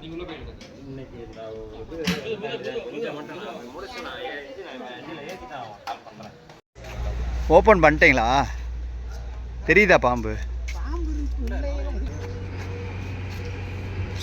இன்னைக்கு ஓப்பன் பண்ணிட்டீங்களா தெரியுதா பாம்பு?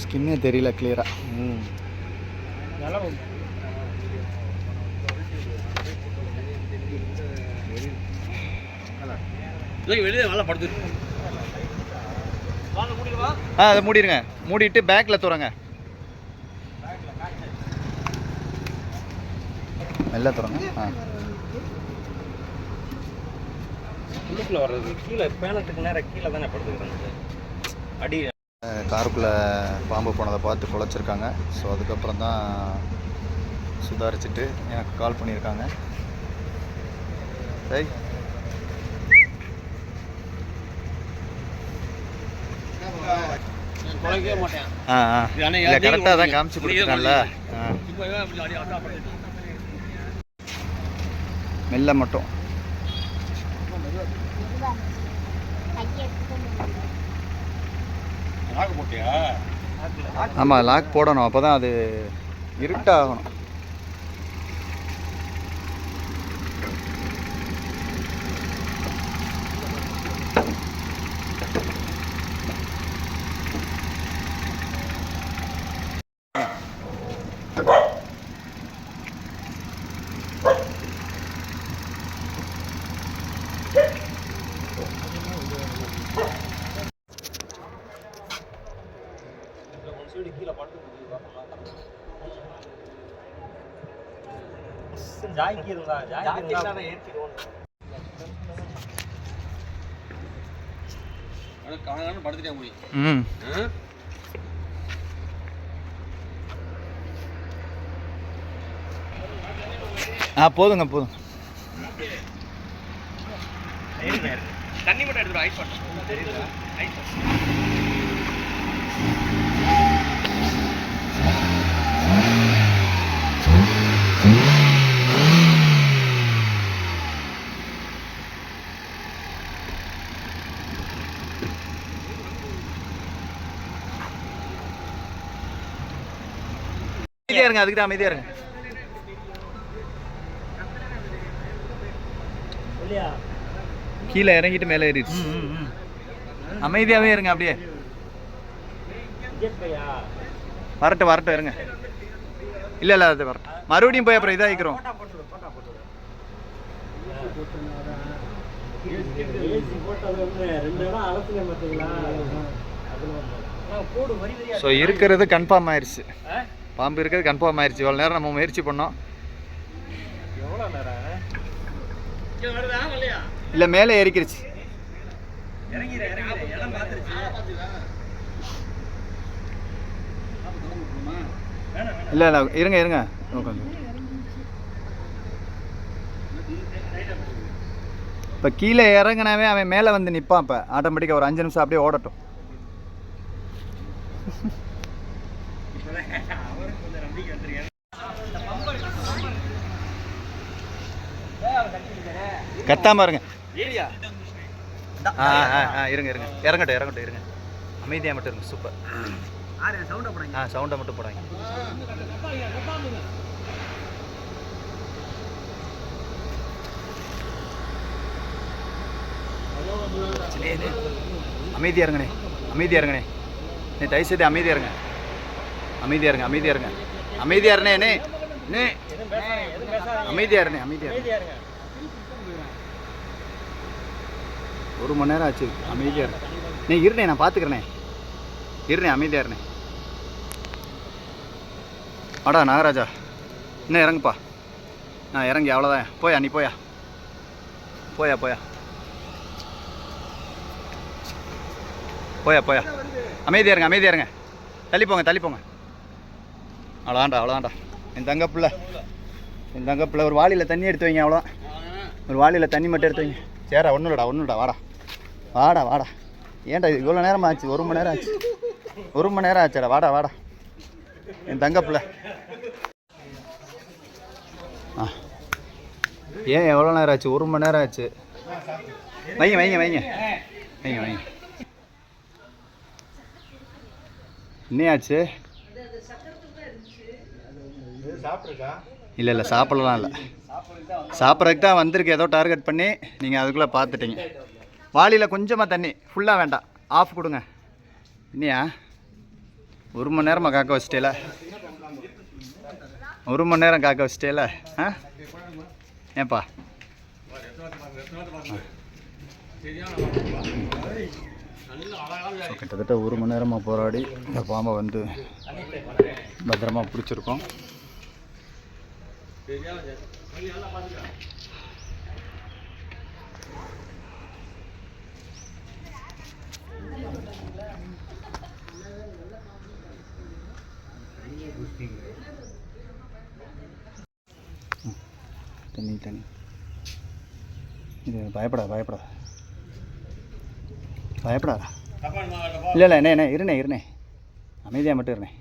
ஸ்கின்னே தெரியல கிளியரா நல்லா வெளியே நல்லா படுத்து ஆ அதை மூடிடுங்க. மூடிட்டு பேக்கில் துறங்க மெல்ல துறங்க ஆ உள்ளுக்குள்ள வர்றது கீழே பேனத்துக்கு நேரம் கீழே தானே படுத்துக்கிறாங்க அடி காருக்குள்ளே பாம்பு போனதை பார்த்து குலைச்சிருக்காங்க ஸோ அதுக்கப்புறம் தான் சுதாரிச்சுட்டு எனக்கு கால் பண்ணியிருக்காங்க சரி ஆ ஆ இல்லை கரெக்டாக தான். காமிச்சு ஆ இப்போ அப்படி அடி அட்டா படுத்து மெல்ல மட்டும். ஆமாம் லாக் போடணும். அப்போ தான் அது இருட்டாகணும். ஒன் ஜாய்க்கு இருந்தா ஏற்றிடுவோம் கவனம் படுத்துட்டே முடியும் ம். ஆ? போதுங்க போதும். தண்ணி மட்டும் எடுத்துரும் ஐஸ் வாட்டர். தெரியுதா? ஐஸ் அமைதியா இருங்க அதுக்கு தான் அமைதியா இருங்க. கீழே இறங்கிட்டு மேலே ஏறிடுச்சு அமைதியாவே இருங்க அப்படியே. வரட்டும் வரட்டும் இருங்க. இல்ல இல்ல அது வரட்டும். மறுபடியும் போய் அப்புறம் இதாகிக்கிறோம். ஸோ இருக்கிறது கன்ஃபார்ம் ஆயிருச்சு. ஆ? பாம்பு இருக்கிறது கன்ஃபார்ம் ஆயிருச்சு. இவ்வளோ நேரம் நம்ம முயற்சி பண்ணோம். இல்லை மேலே ஏறிக்கிருச்சு. இல்லை இல்லை இருங்க இருங்க. கொஞ்சம் இப்போ கீழே இறங்குனாவே அவன் மேலே வந்து நிற்பான் இப்போ. ஆட்டோமேட்டிக்காக ஒரு அஞ்சு நிமிஷம் அப்படியே ஓடட்டும். அவருக்கு கொஞ்சம் நம்பிக்கை வந்துருக்கேன் கத்தாம இருங்க. ஏரியா. ஆ ஆ ஆ இருங்க இருங்க. இறங்கட்டும் இறங்கட்டும் இருங்க. அமைதியாக மட்டும் இருங்க சூப்பர் ஆ சவுண்டை மட்டும் போடாங்க அமைதியா இருங்கண்ணே அமைதியா இருங்கண்ணே. நீ தயவு செய்து அமைதியா இருங்க. அமைதியா இருங்க அமைதியா இருங்க. அமைதியா இருண்ணே அண்ணே. அண்ணே. அமைதியா இருண்ணே அமைதியா இருங்க. ஒரு மணி நேரம் ஆச்சு அமைதியா இருங்க. நீ இருண்ணே நான் பார்த்துக்கிறேனே இருண்ணே அமைதியா இருண்ணே. அடா நாகராஜா. இன்னும் இறங்குப்பா. நான் இறங்கி அவ்வளோதான் போயா நீ போயா. போயா போயா. போயா போயா. அமைதியா இருங்க அமைதியா இருங்க. தள்ளி போங்க தள்ளி போங்க அவ்வளோதான்டா அவ்வளோதான்டா. என் தங்க பிள்ளை. என் தங்க பிள்ளை ஒரு வாளியில் தண்ணி எடுத்து வைங்க அவ்வளோ ஒரு வாளியில் தண்ணி மட்டும் எடுத்து வைங்க. சேரா ஒன்றும் இல்லடா ஒன்றும் இல்லடா வாடா. வாடா வாடா. ஏன்டா இது இவ்வளோ நேரம் ஆச்சு? ஒரு மணி நேரம் ஆச்சு. ஒரு மணி நேரம் ஆச்சுடா வாடா வாடா. என் தங்க பிள்ளை. ஆ. ஏன் எவ்வளோ நேரம் ஆச்சு? ஒரு மணி நேரம் ஆச்சு. வைங்க வைங்க வைங்க. வைங்க வைங்க. என்ன ஆச்சு? இல்லை இல்லை சாப்பிடலாம் இல்லை. சாப்பிட்றதுக்கு தான் வந்திருக்கு. ஏதோ டார்கெட் பண்ணி நீங்கள் அதுக்குள்ளே பார்த்துட்டீங்க. வாளியில் கொஞ்சமாக தண்ணி. ஃபுல்லாக வேண்டாம். ஆஃப் கொடுங்க. இன்னியா ஒரு மணி நேரமாக காக்க வச்சிட்டேல? ஒரு மணி நேரம் காக்க வச்சிட்டேல? ஆ? ஏன்பா? ஸோ கிட்டத்தட்ட ஒரு மணி நேரமாக போராடி இந்த பாம்பை வந்து பத்திரமா பிடிச்சிருக்கோம். தண்ணி தண்ணி. இது பயப்படா பயப்படா. பயப்படாதா. இல்லை இல்லை என்ன என்ன இருண்ணே இருண்ணே. அமைதியாக மட்டும் இருண்ணே.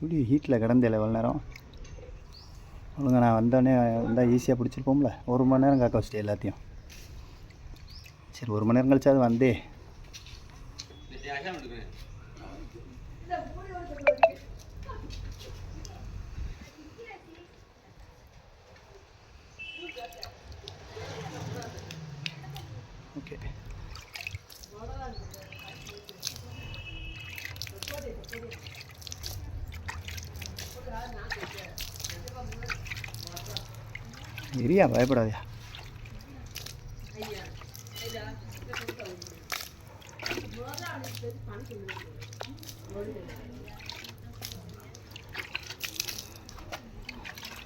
குடி ஹீட்டில் கிடந்தேல எவ்வளோ நேரம். ஒழுங்கா நான் வந்தோடனே வந்தால் ஈஸியாக பிடிச்சிருப்போம்ல. ஒரு மணி நேரம் காக்க வச்சிட்டேன் எல்லாத்தையும். சரி ஒரு மணி நேரம் கழிச்சாது வந்தே. ஓகே. இரியா பயப்படாதயா.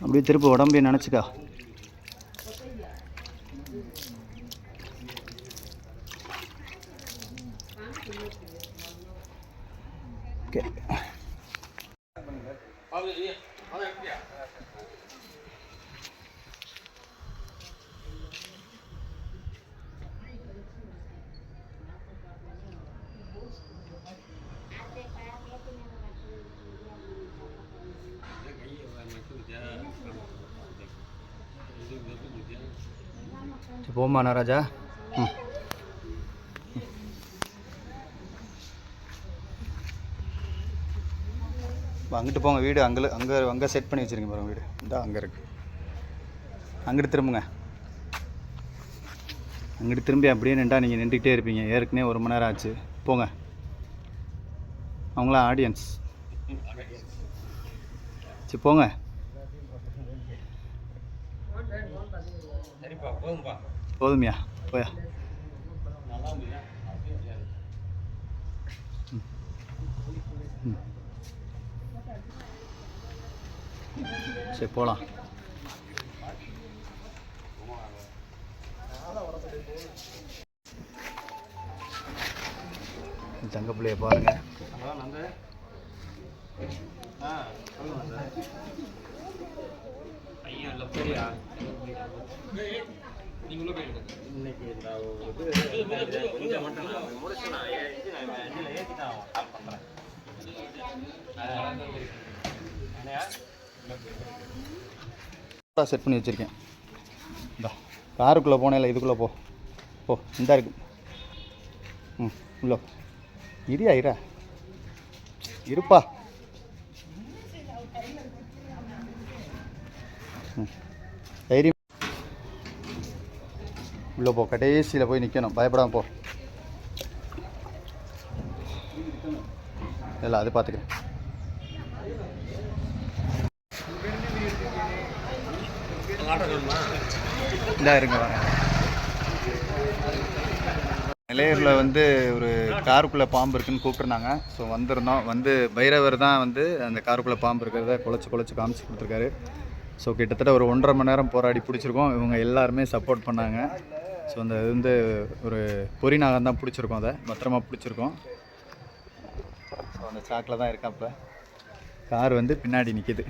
அப்படியே திருப்பி உடம்பையும் நினச்சிக்கா. ஓகே. சரி போமா நாராஜா ம். அங்கிட்டு போங்க வீடு அங்கே அங்கே அங்கே செட் பண்ணி வச்சுருங்க பாருங்க வீடு. இந்த அங்கே இருக்கு. அங்கிட்டு திரும்புங்க. அங்கிட்டு திரும்பி அப்படியே நின்றா நீங்கள் நின்றுக்கிட்டே இருப்பீங்க. ஏற்கனவே ஒரு மணி நேரம் ஆச்சு. போங்க. அவங்களாம் ஆடியன்ஸ் சரி போங்க. சரிப்பா போதும்பா. போதுமையா? போயா. சரி போகலாம் தங்க பிள்ளைய பாருங்க. ஐயா இல்லை சரியா நீங்களும் போயிடுங்க. இன்னைக்கு இந்த இது கொஞ்சம் மட்டும் நான் முடிச்சு நான் ஏ- இது நான் இதில் ஏற்றி தான் ஆஃப் பண்ணுறேன் என்னையா? செட் பண்ணி வச்சுருக்கேன். இந்தா காருக்குள்ளே போனேல இதுக்குள்ளே போ. போ இந்த இருக்கு. ம் உள்ள. இரியா இரா இருப்பா. தைரியம் உள்ளே போ கடைசியில் போய் நிற்கணும் பயப்படாம போ. இல்லை அது பார்த்துக்கிறேன் ஆட்டோ இருங்க வரேன் நிலையூரில் வந்து ஒரு காருக்குள்ளே பாம்பு இருக்குன்னு கூப்பிட்டுருந்தாங்க. ஸோ வந்திருந்தோம். வந்து பைரவர் தான் வந்து அந்த காருக்குள்ளே பாம்பு இருக்கிறத குழச்சி குழச்சி காமிச்சு கொடுத்துருக்காரு. ஸோ கிட்டத்தட்ட ஒரு ஒன்றரை மணி நேரம் போராடி பிடிச்சிருக்கோம். இவங்க எல்லாருமே சப்போர்ட் பண்ணாங்க. ஸோ அந்த இது வந்து ஒரு பொறிநாகம் தான் பிடிச்சிருக்கோம் அதை. பத்திரமா பிடிச்சிருக்கோம். ஸோ அந்த சாக்கில் தான் இருக்காப்ப கார் வந்து பின்னாடி நிற்கிது